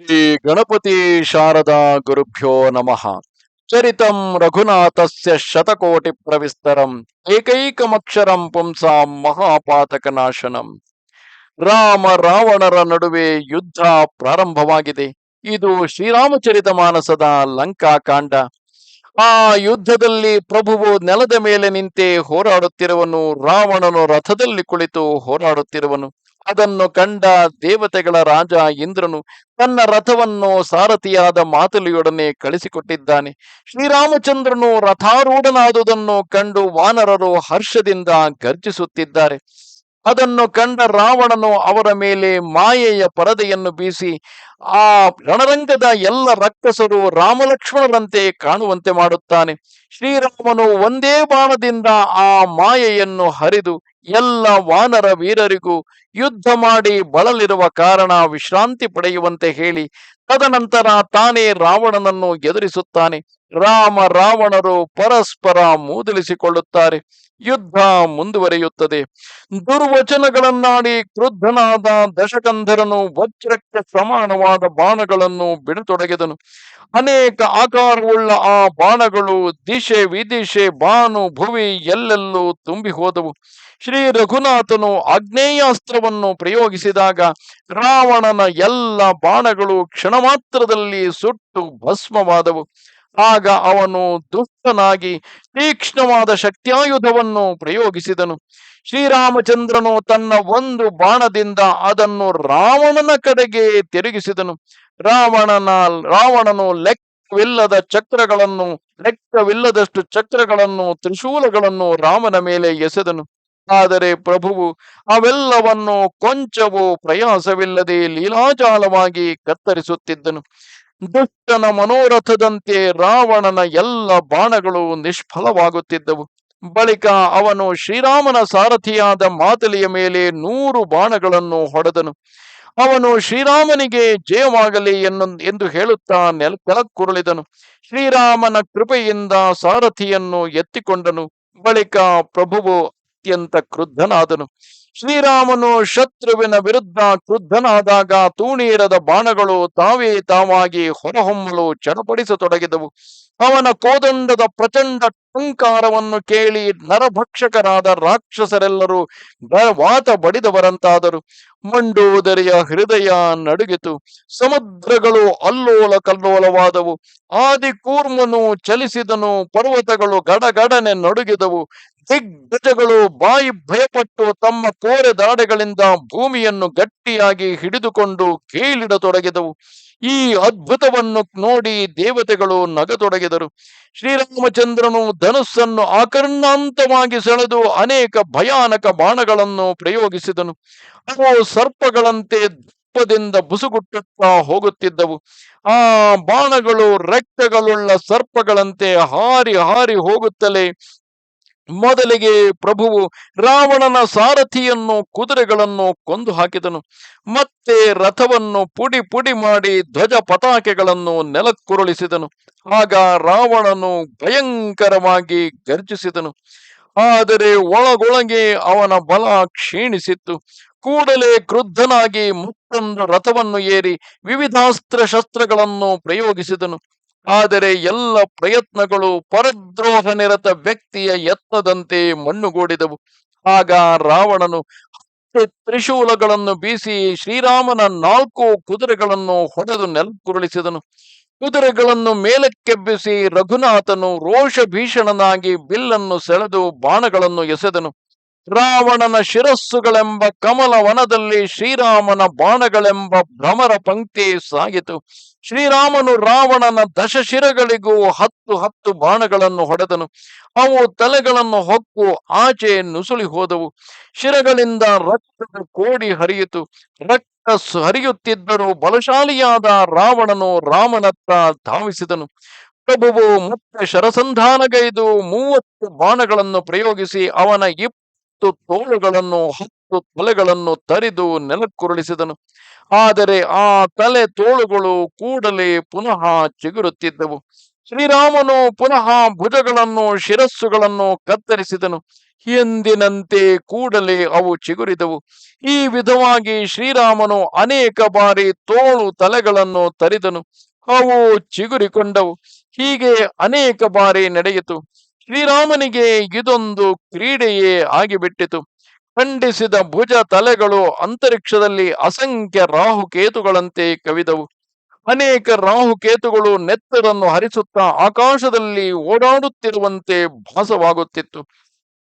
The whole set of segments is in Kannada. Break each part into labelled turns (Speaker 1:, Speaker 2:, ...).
Speaker 1: ಶ್ರೀ ಗಣಪತಿ ಶಾರದಾ ಗುರುಭ್ಯೋ ನಮಃ. ಚರಿತಂ ರಘುನಾಥಸ್ಯ ಶತಕೋಟಿ ಪ್ರವಿಸ್ತರಂ, ಏಕೈಕಮಕ್ಷರಂ ಪುಂಸಾ ಮಹಾಪಾತಕ ನಾಶನಂ ರಾಮ ರಾವಣರ ನಡುವೆ ಯುದ್ಧ ಪ್ರಾರಂಭವಾಗಿದೆ. ಇದು ಶ್ರೀರಾಮಚರಿತ ಮಾನಸದ ಲಂಕಾಕಾಂಡ ಆ ಯುದ್ಧದಲ್ಲಿ ಪ್ರಭುವು ನೆಲದ ಮೇಲೆ ನಿಂತೆ ಹೋರಾಡುತ್ತಿರುವನು, ರಾವಣನು ರಥದಲ್ಲಿ ಕುಳಿತು ಹೋರಾಡುತ್ತಿರುವನು. ಅದನ್ನು ಕಂಡ ದೇವತೆಗಳ ರಾಜ ಇಂದ್ರನು ತನ್ನ ರಥವನ್ನು ಸಾರಥಿಯಾದ ಮಾತುಲಿಯೊಡನೆ ಕಳಿಸಿಕೊಟ್ಟಿದ್ದಾನೆ. ಶ್ರೀರಾಮಚಂದ್ರನು ರಥಾರೂಢನಾದುದನ್ನು ಕಂಡು ವಾನರರು ಹರ್ಷದಿಂದ ಗರ್ಜಿಸುತ್ತಿದ್ದಾರೆ. ಅದನ್ನು ಕಂಡ ರಾವಣನು ಅವರ ಮೇಲೆ ಮಾಯೆಯ ಪರದೆಯನ್ನು ಬೀಸಿ, ಆ ರಣರಂಗದ ಎಲ್ಲ ರಕ್ಕಸರು ರಾಮಲಕ್ಷ್ಮಣರಂತೆ ಕಾಣುವಂತೆ ಮಾಡುತ್ತಾನೆ. ಶ್ರೀರಾಮನು ಒಂದೇ ಬಾಣದಿಂದ ಆ ಮಾಯೆಯನ್ನು ಹರಿದು ಎಲ್ಲ ವಾನರ ವೀರರಿಗೂ ಯುದ್ಧ ಮಾಡಿ ಬಳಲಿರುವ ಕಾರಣ ವಿಶ್ರಾಂತಿ ಪಡೆಯುವಂತೆ ಹೇಳಿ ತದನಂತರ ತಾನೇ ರಾವಣನನ್ನು ಎದುರಿಸುತ್ತಾನೆ. ರಾಮ ರಾವಣರು ಪರಸ್ಪರ ಮೂದಲಿಸಿಕೊಳ್ಳುತ್ತಾರೆ. ಯುದ್ಧ ಮುಂದುವರಿಯುತ್ತದೆ. ದುರ್ವಚನಗಳನ್ನಾಡಿ ಕ್ರುದ್ಧನಾದ ದಶಕಂಧರನು ವಜ್ರಕ್ಕೆ ಸಮಾನವಾದ ಬಾಣಗಳನ್ನು ಬಿಡತೊಡಗಿದನು. ಅನೇಕ ಆಕಾರವುಳ್ಳ ಆ ಬಾಣಗಳು ದಿಶೆ ವಿದಿಶೆ ಬಾನು ಭುವಿ ಎಲ್ಲೆಲ್ಲೂ ತುಂಬಿ ಹೋದವು ಶ್ರೀ ರಘುನಾಥನು ಆಗ್ನೇಯಾಸ್ತ್ರವನ್ನು ಪ್ರಯೋಗಿಸಿದಾಗ ರಾವಣನ ಎಲ್ಲ ಬಾಣಗಳು ಕ್ಷಣ ಮಾತ್ರದಲ್ಲಿ ಸುಟ್ಟು ಭಸ್ಮವಾದವು. ಆಗ ಅವನು ದುಷ್ಟನಾಗಿ ತೀಕ್ಷ್ಣವಾದ ಶಕ್ತಿಯಾಯುಧವನ್ನು ಪ್ರಯೋಗಿಸಿದನು. ಶ್ರೀರಾಮಚಂದ್ರನು ತನ್ನ ಒಂದು ಬಾಣದಿಂದ ಅದನ್ನು ರಾವಣನ ಕಡೆಗೆ ತಿರುಗಿಸಿದನು. ರಾವಣನ, ರಾವಣನು ಲೆಕ್ಕವಿಲ್ಲದ ಚಕ್ರಗಳನ್ನು, ಲೆಕ್ಕವಿಲ್ಲದಷ್ಟು ಚಕ್ರಗಳನ್ನು, ತ್ರಿಶೂಲಗಳನ್ನು ರಾಮನ ಮೇಲೆ ಎಸೆದನು. ಆದರೆ ಪ್ರಭುವು ಅವೆಲ್ಲವನ್ನು ಕೊಂಚವೂ ಪ್ರಯಾಸವಿಲ್ಲದೆ ಲೀಲಾಜಾಲವಾಗಿ ಕತ್ತರಿಸುತ್ತಿದ್ದನು. ದುಷ್ಟನ ಮನೋರಥದಂತೆ ರಾವಣನ ಎಲ್ಲ ಬಾಣಗಳು ನಿಷ್ಫಲವಾಗುತ್ತಿದ್ದವು. ಬಳಿಕ ಅವನು ಶ್ರೀರಾಮನ ಸಾರಥಿಯಾದ ಮಾತಲಿಯ ಮೇಲೆ ನೂರು ಬಾಣಗಳನ್ನು ಹೊಡೆದನು. ಅವನು ಶ್ರೀರಾಮನಿಗೆ ಜಯವಾಗಲಿ ಎನ್ನು, ಎಂದು ಹೇಳುತ್ತಾ ನೆಲ, ಕೆಳಕ್ಕುರುಳಿದನು. ಶ್ರೀರಾಮನ ಕೃಪೆಯಿಂದ ಸಾರಥಿಯನ್ನು ಎತ್ತಿಕೊಂಡನು. ಬಳಿಕ ಪ್ರಭುವು ಅತ್ಯಂತ ಕ್ರುದ್ಧನಾದನು. ಶ್ರೀರಾಮನು ಶತ್ರುವಿನ ವಿರುದ್ಧ ಕ್ರುದ್ಧನಾದಾಗ ತೂಣೀರದ ಬಾಣಗಳು ತಾವೇ ತಾವಾಗಿ ಹೊರಹೊಮ್ಮಲು ಚಡಪಡಿಸತೊಡಗಿದವು. ಅವನ ಕೋದಂಡದ ಪ್ರಚಂಡ ಟಂಕಾರವನ್ನು ಕೇಳಿ ನರಭಕ್ಷಕರಾದ ರಾಕ್ಷಸರೆಲ್ಲರೂ ವಾತ ಬಡಿದವರಂತಾದರು. ಮಂಡೋದರಿಯ ಹೃದಯ ನಡುಗಿತು. ಸಮುದ್ರಗಳು ಅಲ್ಲೋಲ ಕಲ್ಲೋಲವಾದವು. ಆದಿ ಕೂರ್ಮನು ಚಲಿಸಿದನು. ಪರ್ವತಗಳು ಗಡಗಡನೆ ನಡುಗಿದವು. ದಿಗ್ಗಜಗಳು ಬಾಯಿ ಭಯಪಟ್ಟು ತಮ್ಮ ಕೋರೆ ದಾಡೆಗಳಿಂದ ಭೂಮಿಯನ್ನು ಗಟ್ಟಿಯಾಗಿ ಹಿಡಿದುಕೊಂಡು ಕೀಳಿಡತೊಡಗಿದವು ಈ ಅದ್ಭುತವನ್ನು ನೋಡಿ ದೇವತೆಗಳು ನಗತೊಡಗಿದರು. ಶ್ರೀರಾಮಚಂದ್ರನು ಧನುಸ್ಸನ್ನು ಆಕರ್ಣಾಂತವಾಗಿ ಸೆಳೆದು ಅನೇಕ ಭಯಾನಕ ಬಾಣಗಳನ್ನು ಪ್ರಯೋಗಿಸಿದನು. ಅವು ಸರ್ಪಗಳಂತೆ ದಪ್ಪದಿಂದ ಬುಸುಗುಟ್ಟುತ್ತಾ ಹೋಗುತ್ತಿದ್ದವು. ಆ ಬಾಣಗಳು ರಕ್ತಗಳುಳ್ಳ ಸರ್ಪಗಳಂತೆ ಹಾರಿ ಹಾರಿ ಹೋಗುತ್ತಲೇ ಮೊದಲಿಗೆ ಪ್ರಭುವು ರಾವಣನ ಸಾರಥಿಯನ್ನು, ಕುದುರೆಗಳನ್ನು ಕೊಂದು ಹಾಕಿದನು. ಮತ್ತೆ ರಥವನ್ನು ಪುಡಿ ಪುಡಿ ಮಾಡಿ ಧ್ವಜ ಪತಾಕೆಗಳನ್ನು ನೆಲಕ್ಕುರುಳಿಸಿದನು. ಆಗ ರಾವಣನು ಭಯಂಕರವಾಗಿ ಗರ್ಜಿಸಿದನು. ಆದರೆ ಒಳಗೊಳಗೆ ಅವನ ಬಲ ಕ್ಷೀಣಿಸಿತ್ತು. ಕೂಡಲೇ ಕ್ರುದ್ಧನಾಗಿ ಮತ್ತೊಂದು ರಥವನ್ನು ಏರಿ ವಿವಿಧಾಸ್ತ್ರ ಶಸ್ತ್ರಗಳನ್ನು ಪ್ರಯೋಗಿಸಿದನು. ಆದರೆ ಎಲ್ಲ ಪ್ರಯತ್ನಗಳು ಪರದ್ರೋಹ ನಿರತ ವ್ಯಕ್ತಿಯ ಯತ್ನದಂತೆ ಮಣ್ಣುಗೂಡಿದವು. ಆಗ ರಾವಣನು ತ್ರಿಶೂಲಗಳನ್ನು ಬೀಸಿ ಶ್ರೀರಾಮನ ನಾಲ್ಕು ಕುದುರೆಗಳನ್ನು ಹೊಡೆದು ನೆಲಕ್ಕುರುಳಿಸಿದನು. ಕುದುರೆಗಳನ್ನು ಮೇಲಕ್ಕೆಬ್ಬಿಸಿ ರಘುನಾಥನು ರೋಷ ಭೀಷಣನಾಗಿ ಬಿಲ್ಲನ್ನು ಸೆಳೆದು ಬಾಣಗಳನ್ನು ಎಸೆದನು. ರಾವಣನ ಶಿರಸ್ಸುಗಳೆಂಬ ಕಮಲ ವನದಲ್ಲಿ ಶ್ರೀರಾಮನ ಬಾಣಗಳೆಂಬ ಭ್ರಮರ ಪಂಕ್ತಿ ಸಾಗಿತು. ಶ್ರೀರಾಮನು ರಾವಣನ ದಶಶಿರಗಳಿಗೂ ಹತ್ತು ಹತ್ತು ಬಾಣಗಳನ್ನು ಹೊಡೆದನು. ಅವು ತಲೆಗಳನ್ನು ಹೊಕ್ಕು ಆಚೆ ನುಸುಳಿ ಹೋದವು. ಶಿರಗಳಿಂದ ರಕ್ತದ ಕೋಡಿ ಹರಿಯಿತು. ರಕ್ತ ಹರಿಯುತ್ತಿದ್ದರೂ ಬಲಶಾಲಿಯಾದ ರಾವಣನು ರಾಮನತ್ತ ಧಾವಿಸಿದನು. ಪ್ರಭುವು ಮತ್ತೆ ಶರಸಂಧಾನಗೈದು ಮೂವತ್ತು ಬಾಣಗಳನ್ನು ಪ್ರಯೋಗಿಸಿ ಅವನ ಇಪ್ಪತ್ತು ತೋಳುಗಳನ್ನು, ಹತ್ತು ತಲೆಗಳನ್ನು ತರಿದು ನೆಲಕ್ಕುರುಳಿಸಿದನು. ಆದರೆ ಆ ತಲೆ ತೋಳುಗಳು ಕೂಡಲೇ ಪುನಃ ಚಿಗುರುತ್ತಿದ್ದವು. ಶ್ರೀರಾಮನು ಪುನಃ ಭುಜಗಳನ್ನು, ಶಿರಸ್ಸುಗಳನ್ನು ಕತ್ತರಿಸಿದನು. ಎಂದಿನಂತೆ ಕೂಡಲೇ ಅವು ಚಿಗುರಿದವು. ಈ ವಿಧವಾಗಿ ಶ್ರೀರಾಮನು ಅನೇಕ ಬಾರಿ ತೋಳು ತಲೆಗಳನ್ನು ತರಿದನು. ಅವು ಚಿಗುರಿಕೊಂಡವು. ಹೀಗೆ ಅನೇಕ ಬಾರಿ ನಡೆಯಿತು. ಶ್ರೀರಾಮನಿಗೆ ಇದೊಂದು ಕ್ರೀಡೆಯೇ ಆಗಿಬಿಟ್ಟಿತು. ಖಂಡಿಸಿದ ಭುಜ ತಲೆಗಳು ಅಂತರಿಕ್ಷದಲ್ಲಿ ಅಸಂಖ್ಯ ರಾಹುಕೇತುಗಳಂತೆ ಕವಿದವು. ಅನೇಕ ರಾಹುಕೇತುಗಳು ನೆತ್ತರನ್ನು ಹರಿಸುತ್ತಾ ಆಕಾಶದಲ್ಲಿ ಓಡಾಡುತ್ತಿರುವಂತೆ ಭಾಸವಾಗುತ್ತಿತ್ತು.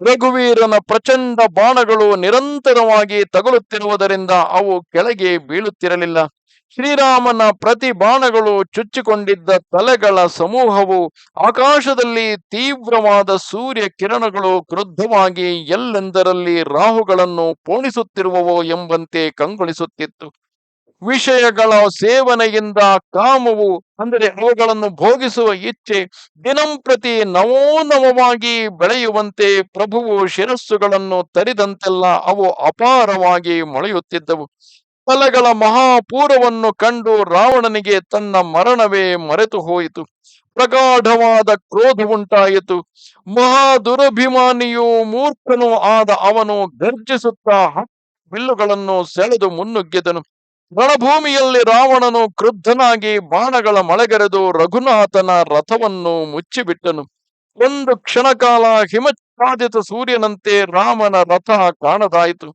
Speaker 1: ರಘುವೀರನ ಪ್ರಚಂಡ ಬಾಣಗಳು ನಿರಂತರವಾಗಿ ತಗುಲುತ್ತಿರುವುದರಿಂದ ಅವು ಕೆಳಗೆ ಬೀಳುತ್ತಿರಲಿಲ್ಲ. ಶ್ರೀರಾಮನ ಪ್ರತಿ ಬಾಣಗಳು ಚುಚ್ಚಿಕೊಂಡಿದ್ದ ತಲೆಗಳ ಸಮೂಹವು ಆಕಾಶದಲ್ಲಿ ತೀವ್ರವಾದ ಸೂರ್ಯ ಕಿರಣಗಳು ಕ್ರುದ್ಧವಾಗಿ ಎಲ್ಲೆಂದರಲ್ಲಿ ರಾಹುಗಳನ್ನು ಪೋಣಿಸುತ್ತಿರುವವೋ ಎಂಬಂತೆ ಕಂಗೊಳಿಸುತ್ತಿತ್ತು. ವಿಷಯಗಳ ಸೇವನೆಯಿಂದ ಕಾಮವು, ಅಂದರೆ ಅವುಗಳನ್ನು ಭೋಗಿಸುವ ಇಚ್ಛೆ ದಿನಂಪ್ರತಿ ನವೋನವವಾಗಿ ಬೆಳೆಯುವಂತೆ ಪ್ರಭುವು ಶಿರಸ್ಸುಗಳನ್ನು ತರಿದಂತೆಲ್ಲ ಅವು ಅಪಾರವಾಗಿ ಮೊಳೆಯುತ್ತಿದ್ದವು. ತಲೆಗಳ ಮಹಾಪೂರವನ್ನು ಕಂಡು ರಾವಣನಿಗೆ ತನ್ನ ಮರಣವೇ ಮರೆತು ಹೋಯಿತು. ಪ್ರಗಾಢವಾದ ಕ್ರೋಧವುಂಟಾಯಿತು ಮಹಾ ದುರಭಿಮಾನಿಯೂ ಮೂರ್ಖನೂ ಆದ ಅವನು ಗರ್ಜಿಸುತ್ತಾ ಬಿಲ್ಲುಗಳನ್ನು ಸೆಳೆದು ಮುನ್ನುಗ್ಗಿದನು. ರಣಭೂಮಿಯಲ್ಲಿ ರಾವಣನು ಕ್ರುದ್ಧನಾಗಿ ಬಾಣಗಳ ಮಳೆಗರೆದು ರಘುನಾಥನ ರಥವನ್ನು ಮುಚ್ಚಿಬಿಟ್ಟನು. ಒಂದು ಕ್ಷಣಕಾಲ ಹಿಮಚ್ಛಾದಿತ ಸೂರ್ಯನಂತೆ ರಾಮನ ರಥ ಕಾಣದಾಯಿತು.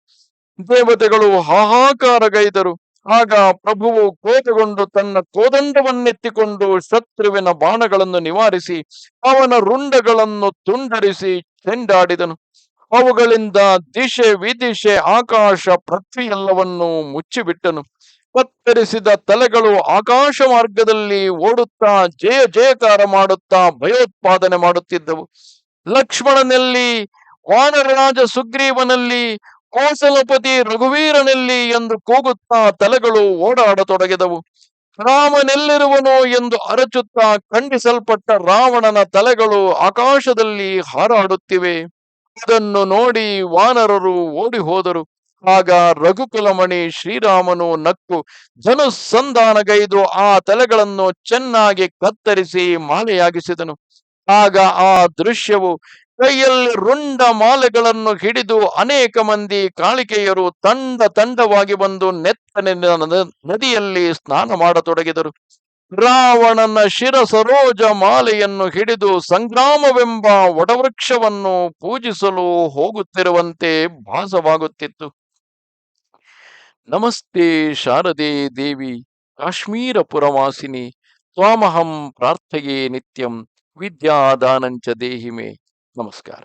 Speaker 1: ದೇವತೆಗಳು ಹಾಹಾಕಾರಗೈದರು. ಆಗ ಪ್ರಭುವು ಕೋಪಗೊಂಡು ತನ್ನ ಕೋದಂಡವನ್ನೆತ್ತಿಕೊಂಡು ಶತ್ರುವಿನ ಬಾಣಗಳನ್ನು ನಿವಾರಿಸಿ ಅವನ ರುಂಡಗಳನ್ನು ತುಂಡರಿಸಿ ಚೆಂಡಾಡಿದನು. ಅವುಗಳಿಂದ ದಿಶೆ ವಿದಿಶೆ ಆಕಾಶ ಪೃಥ್ವಿ ಎಲ್ಲವನ್ನೂ ಮುಚ್ಚಿಬಿಟ್ಟನು. ಕತ್ತರಿಸಿದ ತಲೆಗಳು ಆಕಾಶ ಮಾರ್ಗದಲ್ಲಿ ಓಡುತ್ತಾ ಜಯ ಜಯಕಾರ ಮಾಡುತ್ತಾ ಭಯೋತ್ಪಾದನೆ ಮಾಡುತ್ತಿದ್ದವು. ಲಕ್ಷ್ಮಣನಲ್ಲಿ ವಾನರರಾಜ ಸುಗ್ರೀವನಲ್ಲಿ ಕೋಸಲಪತಿ ರಘುವೀರನಲ್ಲಿ ಎಂದು ಕೂಗುತ್ತಾ ತಲೆಗಳು ಓಡಾಡತೊಡಗಿದವು. ರಾಮನೆಲ್ಲಿರುವನು ಎಂದು ಅರಚುತ್ತಾ ಖಂಡಿಸಲ್ಪಟ್ಟ ರಾವಣನ ತಲೆಗಳು ಆಕಾಶದಲ್ಲಿ ಹಾರಾಡುತ್ತಿವೆ. ಇದನ್ನು ನೋಡಿ ವಾನರರು ಓಡಿ ಹೋದರು ಆಗ ರಘುಕುಲಮಣಿ ಶ್ರೀರಾಮನು ನಕ್ಕು, ಧನುಸ್ಸಂಧಾನಗೈದು ಆ ತಲೆಗಳನ್ನು ಚೆನ್ನಾಗಿ ಕತ್ತರಿಸಿ ಮಾಲೆಯಾಗಿಸಿದನು. ಆಗ ಆ ದೃಶ್ಯವು ಕೈಯಲ್ಲಿ ರುಂಡ ಮಾಲೆಗಳನ್ನು ಹಿಡಿದು ಅನೇಕ ಮಂದಿ ಕಾಳಿಕೆಯರು ತಂಡ ತಂಡವಾಗಿ ಬಂದು ನೆತ್ತನೆ ನದಿಯಲ್ಲಿ ಸ್ನಾನ ಮಾಡತೊಡಗಿದರು. ರಾವಣನ ಶಿರ ಸರೋಜ ಮಾಲೆಯನ್ನು ಹಿಡಿದು ಸಂಗ್ರಾಮವೆಂಬ ವಟವೃಕ್ಷವನ್ನು ಪೂಜಿಸಲು ಹೋಗುತ್ತಿರುವಂತೆ ಭಾಸವಾಗುತ್ತಿತ್ತು. ನಮಸ್ತೆ ಶಾರದೆ ದೇವಿ ಕಾಶ್ಮೀರ ಪುರವಾಸಿನಿ ಸ್ವಾಮಹಂ ಪ್ರಾರ್ಥೆಯೇ ನಿತ್ಯಂ, ವಿದ್ಯಾದಾನಂಚ ದೇಹಿಮೆ. नमस्कार।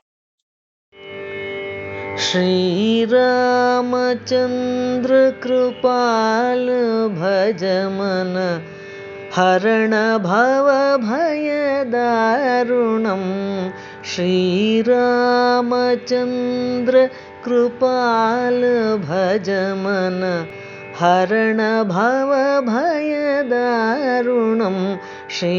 Speaker 2: श्री रामचंद्र कृपाल भजमन हरण भवभयदारुणं श्रीरामचन्द्र कृपाल भजमन हरण भव भवभयदारुणं श्री